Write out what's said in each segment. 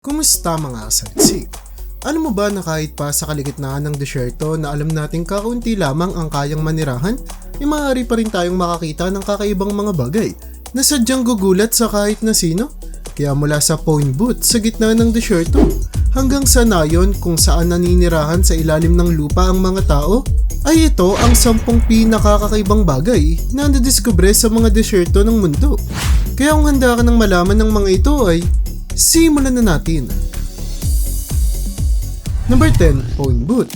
Kumusta mga kasalsik? Alam mo ba na kahit pa sa kaligitnaan ng desyerto na alam nating kakaunti lamang ang kayang manirahan, ay maaari pa rin tayong makakita ng kakaibang mga bagay na sadyang gugulat sa kahit na sino? Kaya mula sa phone booth sa gitna ng desyerto hanggang sa nayon kung saan naninirahan sa ilalim ng lupa ang mga tao, ay ito ang sampung pinakakakaibang bagay na nadiskubre sa mga desyerto ng mundo. Kaya kung handa ka ng malaman ng mga ito ay simulan na natin. Number 10, phone booth.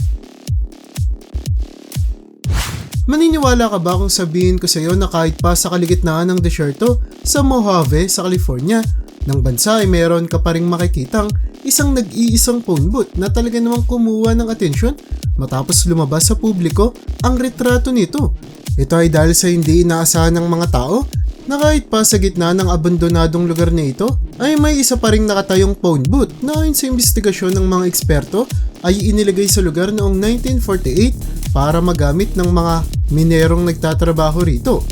Maniniwala ka ba kung sabihin ko sa iyo na kahit pa sa kaligitnaan ng desyerto sa Mojave sa California, ng bansa ay meron ka pa ring makikitang isang nag-iisang phone booth na talaga namang kumuha ng atensyon matapos lumabas sa publiko ang retrato nito. Ito ay dahil sa hindi inaasahan ng mga tao na kahit pa sa gitna ng abandonadong lugar na ito ay may isa pa ring nakatayong phone booth na ayon sa investigasyon ng mga eksperto ay inilagay sa lugar noong 1948 para magamit ng mga minerong nagtatrabaho rito.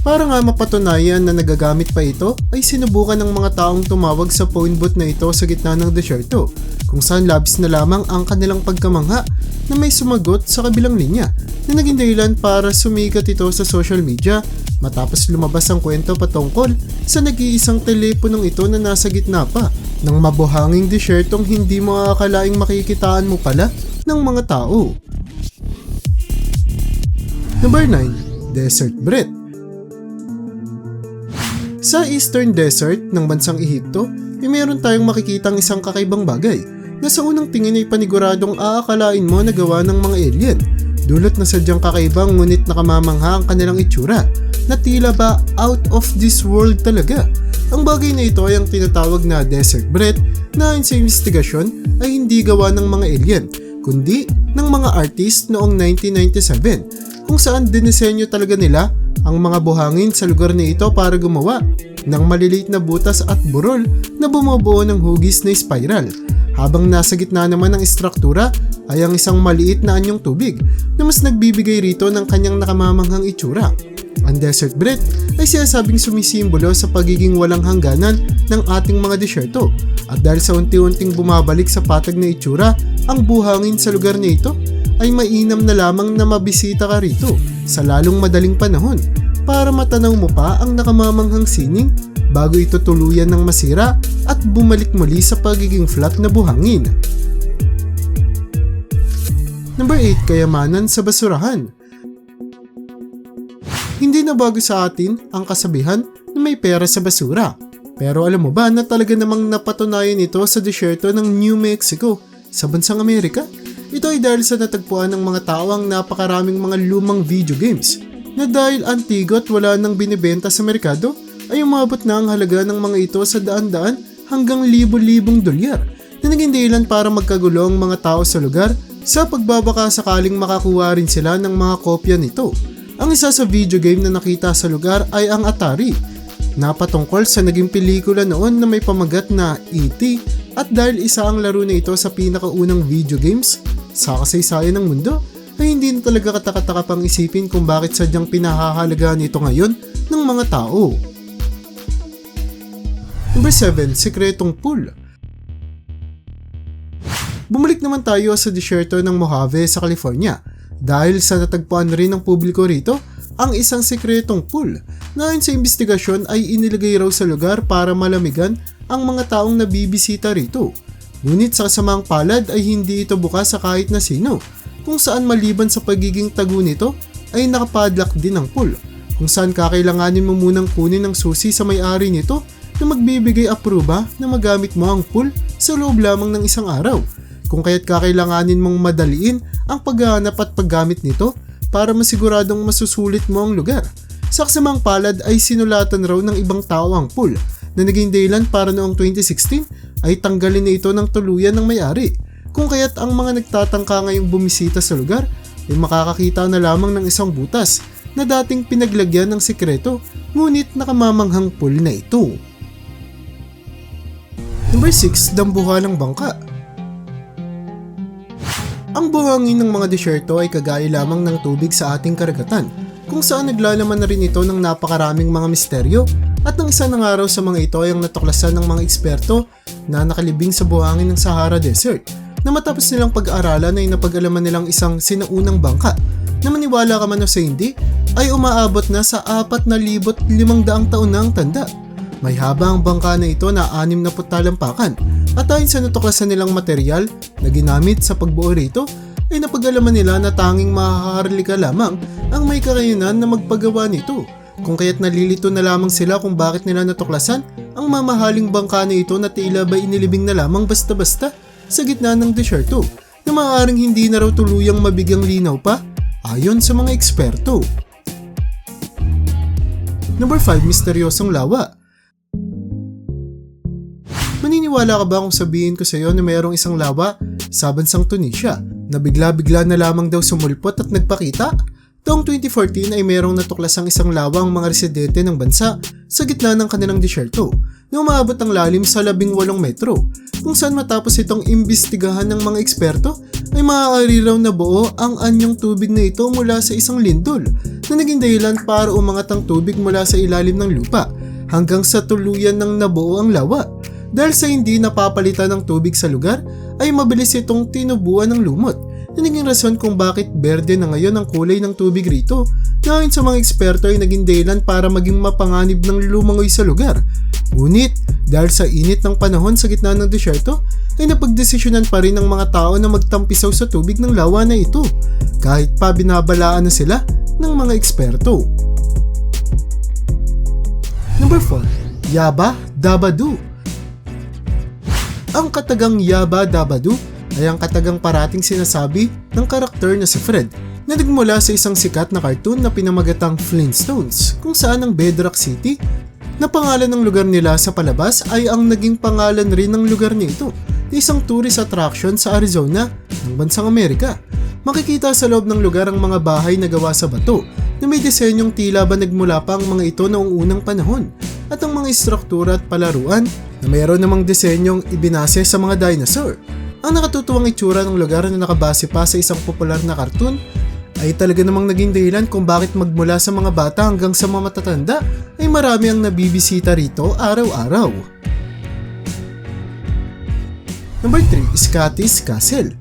Para nga mapatunayan na nagagamit pa ito, ay sinubukan ng mga taong tumawag sa phone booth na ito sa gitna ng desyerto, kung saan labis na lamang ang kanilang pagkamangha na may sumagot sa kabilang linya na naging dahilan para sumikat ito sa social media matapos lumabas ang kwento patungkol sa nag-iisang teleponong ito na nasa gitna pa ng mabuhanging desyertong hindi mo akalaing makikitaan mo pala ng mga tao. Number 9. Desert Breath Sa Eastern Desert ng bansang Ehipto, ay meron tayong makikitang isang kakaibang bagay na sa unang tingin ay paniguradong aakalain mo na gawa ng mga alien. Dulot na sadyang kakaibang ngunit nakamamangha ang kanilang itsura na tila ba out of this world talaga. Ang bagay na ito ay ang tinatawag na desert breath na ayon sa investigasyon ay hindi gawa ng mga alien kundi ng mga artist noong 1997 kung saan dinisenyo talaga nila ang mga buhangin sa lugar na ito para gumawa ng maliliit na butas at burol na bumubuo ng hugis na spiral. Habang nasa gitna naman ng istruktura ay ang isang maliit na anyong tubig na mas nagbibigay rito ng kanyang nakamamanghang itsura. Ang desert breath ay sinasabing sumisimbolo sa pagiging walang hangganan ng ating mga desyerto at dahil sa unti-unting bumabalik sa patag na itsura ang buhangin sa lugar na ito ay mainam na lamang na mabisita ka rito sa lalong madaling panahon para matanaw mo pa ang nakamamanghang sining bago ito tuluyan ng masira at bumalik muli sa pagiging flat na buhangin. Number 8, kayamanan sa basurahan. Hindi na bago sa atin ang kasabihan na may pera sa basura. Pero alam mo ba na talaga namang napatunayan ito sa disyerto ng New Mexico sa bansang Amerika? Ito ay dahil sa natagpuan ng mga tao ang napakaraming mga lumang video games na dahil antigo at wala nang binibenta sa merkado ay umabot na ang halaga ng mga ito sa daan-daan hanggang libo-libong dolyar na naging dahilan para magkagulo ang mga tao sa lugar sa pagbabaka sakaling makakuha rin sila ng mga kopya nito. Ang isa sa video game na nakita sa lugar ay ang Atari, na patungkol sa naging pelikula noon na may pamagat na E.T. at dahil isa ang laro na ito sa pinakaunang video games sa kasaysayan ng mundo, ay hindi na talaga katakataka pang isipin kung bakit sadyang pinahahalagaan ito ngayon ng mga tao. Number 7, Sekretong Pool Bumalik naman tayo sa disyerto ng Mojave sa California dahil sa natagpuan rin ng publiko rito ang isang sekretong pool na ayon sa investigasyon ay inilagay raw sa lugar para malamigan ang mga taong nabibisita rito. Ngunit sa kasamang palad ay hindi ito bukas sa kahit na sino kung saan maliban sa pagiging tago nito ay nakapadlock din ang pool kung saan kakailanganin mo munang kunin ang susi sa may-ari nito na magbibigay aproba na magamit mo ang pool sa loob lamang ng isang araw kung kaya't kakailanganin mong madaliin ang paghahanap at paggamit nito para masiguradong masusulit mo ang lugar. Sa kasamang palad ay sinulatan raw ng ibang tao ang pool na naging dahilan para noong 2016 ay tanggalin na ito ng tuluyan ng may-ari. Kung kaya't ang mga nagtatangka ngayong bumisita sa lugar ay makakakita na lamang ng isang butas na dating pinaglagyan ng sekreto ngunit nakamamanghang pool na ito. Number 6, dambuhalang bangka. Ang buhangin ng mga desyerto ay kagaya lamang ng tubig sa ating karagatan, kung saan naglalaman na rin ito ng napakaraming mga misteryo At ng isa ng araw sa mga ito ay ang natuklasan ng mga eksperto na nakalibing sa buhangin ng Sahara Desert na matapos nilang pag-aaralan ay napag-alaman nilang isang sinaunang bangka na maniwala ka man o sa hindi ay umaabot na sa 4,500 taon na ang tanda. May haba ang bangka na ito na 6 na talampakan at ayon sa natuklasan nilang material na ginamit sa pagbuo rito ay napag-alaman nila na tanging makakaharlika lamang ang may kakayanan na magpagawa nito. Kung kaya't nalilito na lamang sila kung bakit nila natuklasan ang mamahaling bangka na ito na tila ba inilibing na lamang basta-basta sa gitna ng desyerto na maaaring hindi na raw tuluyang mabigyang linaw pa ayon sa mga eksperto. Number 5, misteryosong lawa. Maniniwala ka ba kung sabihin ko sa iyo na mayroong isang lawa sa bansang Tunisia na bigla-bigla na lamang daw sumulpot at nagpakita? Taong 2014 ay mayroong natuklasang isang lawa ang mga residente ng bansa sa gitna ng kanilang disyerto na umaabot ang lalim sa 18 metro kung saan matapos itong imbestigahan ng mga eksperto ay maaari raw na buo ang anyong tubig na ito mula sa isang lindol na naging dahilan para umangat ang tubig mula sa ilalim ng lupa hanggang sa tuluyan ng nabuo ang lawa. Dahil sa hindi napapalitan ng tubig sa lugar, ay mabilis itong tinubuan ng lumot na naging rason kung bakit berde na ngayon ang kulay ng tubig rito na ayon sa mga eksperto ay naging dahilan para maging mapanganib ng lumangoy sa lugar. Ngunit, dahil sa init ng panahon sa gitna ng desyerto, ay napagdesisyonan pa rin ng mga tao na magtampisaw sa tubig ng lawa na ito, kahit pa binabalaan na sila ng mga eksperto. Number 4. Yaba Dabadu Ang katagang Yaba Dabadu ay ang katagang parating sinasabi ng karakter na si Fred na nagmula sa isang sikat na cartoon na pinamagatang Flintstones kung saan ang Bedrock City na pangalan ng lugar nila sa palabas ay ang naging pangalan rin ng lugar nito isang tourist attraction sa Arizona ng bansang Amerika. Makikita sa loob ng lugar ang mga bahay na gawa sa bato na may disenyong tila ba nagmula pa ang mga ito noong unang panahon at ang mga istruktura at palaruan na mayroon namang disenyong ibinase sa mga dinosaur. Ang nakatutuwang itsura ng lugar na nakabase pa sa isang popular na cartoon ay talaga namang naging dahilan kung bakit magmula sa mga bata hanggang sa mga matatanda ay marami ang nabibisita rito araw-araw. Number 3, Scottish Castle.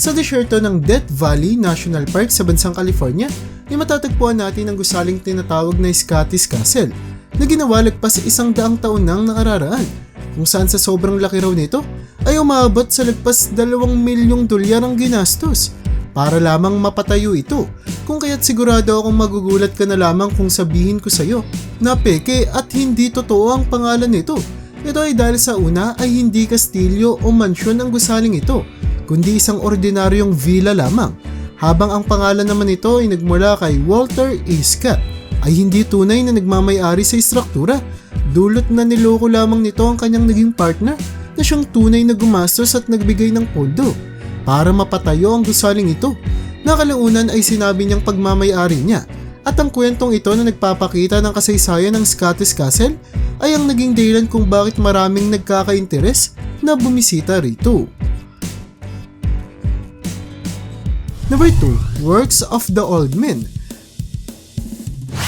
Sa desyerto ng Death Valley National Park sa bansang California, ay matatagpuan natin ang gusaling tinatawag na Scottish Castle na ginawa lagpas sa isang daang taon nang nakararaan kung saan sa sobrang laki raw nito ay umabot sa lagpas dalawang milyong dolyar ang ginastos para lamang mapatayo ito kung kaya't sigurado akong magugulat ka na lamang kung sabihin ko sa'yo na peke at hindi totoo ang pangalan nito. Ito ay dahil sa una ay hindi kastilyo o mansyon ang gusaling ito kundi isang ordinaryong villa lamang habang ang pangalan naman nito ay nagmula kay Walter A. Scott ay hindi tunay na nagmamayari sa istruktura. Dulot na niloko lamang nito ang kanyang naging partner na siyang tunay na gumastos at nagbigay ng pondo para mapatayo ang gusaling ito. Nakalaunan ay sinabi niyang pagmamayari niya at ang kwentong ito na nagpapakita ng kasaysayan ng Scottish Castle ay ang naging dahilan kung bakit maraming nagkaka-interes na bumisita rito. Number 2, Works of the Old Men.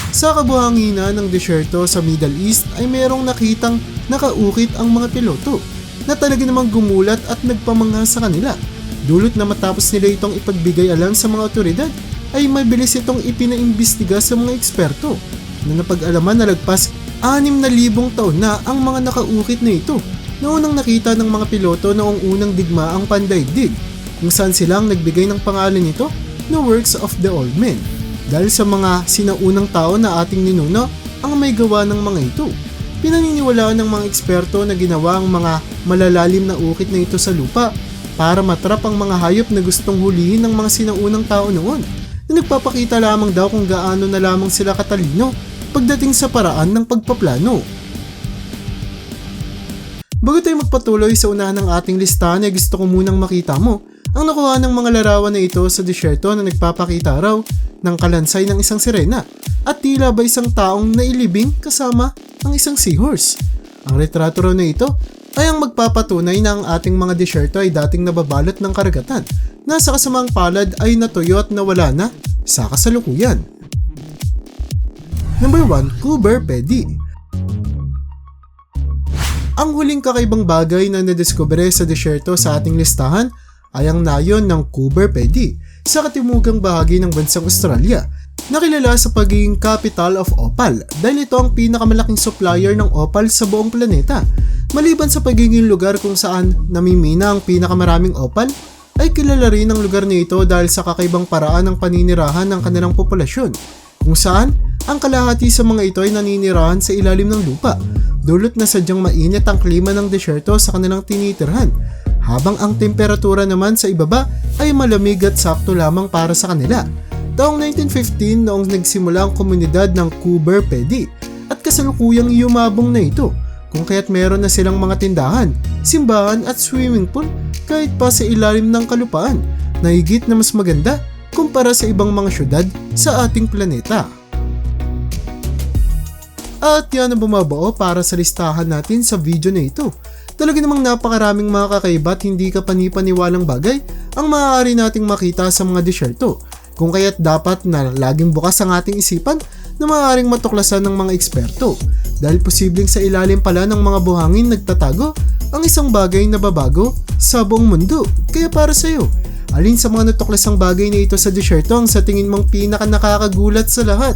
Sa kabuhangina ng desyerto sa Middle East ay merong nakitang nakaukit ang mga piloto na talaga namang gumulat at nagpamangha sa kanila. Dulot na matapos nila itong ipagbigay alam sa mga otoridad ay mabilis itong ipinaimbestiga sa mga eksperto na napag-alaman na lagpas 6,000 taon na ang mga nakaukit na ito na unang nakita ng mga piloto noong unang digmaang pandaigdig kung saan silang nagbigay ng pangalan nito na Works of the Old Men dahil sa mga sinaunang tao na ating ninuno ang may gawa ng mga ito. Pinaniniwalaan ng mga eksperto na ginawa ang mga malalalim na ukit na ito sa lupa para matrap ang mga hayop na gustong hulihin ng mga sinaunang tao noon na nagpapakita lamang daw kung gaano na lamang sila katalino pagdating sa paraan ng pagpaplano. Bago tayo magpatuloy sa unahan ng ating listahan ay gusto ko munang makita mo ang nakuha ng mga larawan na ito sa disyerto na nagpapakita raw ng kalansay ng isang sirena at tila ba isang taong nailibing kasama ang isang seahorse. Ang retrato raw na ito ay ang magpapatunay na ang ating mga disyerto ay dating nababalot ng karagatan na sa kasamang palad ay natuyo at nawala na sa kasalukuyan. Number 1, Cooper Pedi. Ang huling kakaibang bagay na nadiskubre sa desierto sa ating listahan ay ang nayon ng Cooper Pedi sa katimugang bahagi ng bansang Australia Nakilala sa pagiging capital of opal dahil ito ang pinakamalaking supplier ng opal sa buong planeta. Maliban sa pagiging lugar kung saan namimina ang pinakamaraming opal, ay kilala rin ang lugar nito dahil sa kakaibang paraan ng paninirahan ng kanilang populasyon, kung saan ang kalahati sa mga ito ay naninirahan sa ilalim ng lupa, dulot na sadyang mainit ang klima ng desyerto sa kanilang tinitirhan, habang ang temperatura naman sa ibaba ay malamig at sakto lamang para sa kanila. Taong 1915 noong nagsimula ang komunidad ng Coober Pedi at kasalukuyang yumabong na ito kung kaya't meron na silang mga tindahan, simbahan at swimming pool kahit pa sa ilalim ng kalupaan na higit na mas maganda kumpara sa ibang mga syudad sa ating planeta. At yan ang bumabuo para sa listahan natin sa video na ito. Talaga namang napakaraming mga kakaiba at hindi ka panipaniwalang bagay ang maaari nating makita sa mga disyerto kung kaya't dapat na laging bukas ang ating isipan na maaaring matuklasan ng mga eksperto dahil posibleng sa ilalim pala ng mga buhangin nagtatago ang isang bagay na babago sa buong mundo. Kaya para sa iyo, alin sa mga natuklasang bagay na ito sa desierto ang sa tingin mong pinaka nakakagulat sa lahat?